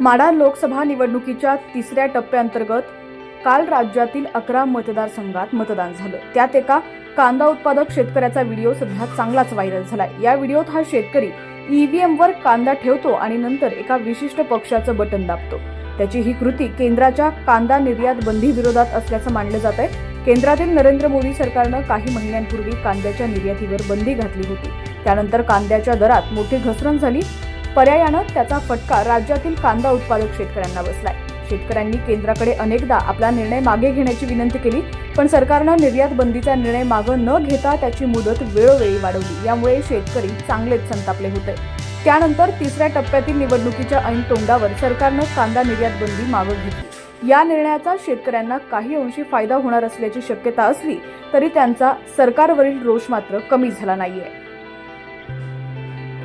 माडा लोकसभा निवडणुकीच्या तिसऱ्या टप्प्याअंतर्गत काल राज्यातील अकरा मतदारसंघात मतदान झालं. त्यात एका कांदा उत्पादक शेतकऱ्याचा व्हिडिओ सध्या चांगलाच व्हायरल झाला या व्हिडिओत हा शेतकरी ईव्हीएम वर कांदा ठेवतो आणि नंतर एका विशिष्ट पक्षाचं बटन दाबतो. त्याची ही कृती केंद्राच्या कांदा निर्यात बंदी विरोधात असल्याचं मानलं जात आहे केंद्रातील नरेंद्र मोदी सरकारनं काही महिन्यांपूर्वी कांद्याच्या निर्यातीवर बंदी घातली होती. त्यानंतर कांद्याच्या दरात मोठी घसरण झाली. पर्यायानं त्याचा फटका राज्यातील कांदा उत्पादक शेतकऱ्यांना बसलाय. शेतकऱ्यांनी केंद्राकडे अनेकदा आपला निर्णय मागे घेण्याची विनंती केली पण सरकारनं निर्यात बंदीचा निर्णय मागं न घेता त्याची मुदत वेळोवेळी वाढवली. यामुळे शेतकरी चांगलेच संतापले होते. त्यानंतर तिसऱ्या टप्प्यातील निवडणुकीच्या ऐन तोंडावर सरकारनं कांदा निर्यात बंदी मागं घेतली. या निर्णयाचा शेतकऱ्यांना काही अंशी फायदा होणार असल्याची शक्यता असली तरी त्यांचा सरकारवरील रोष मात्र कमी झाला नाहीये.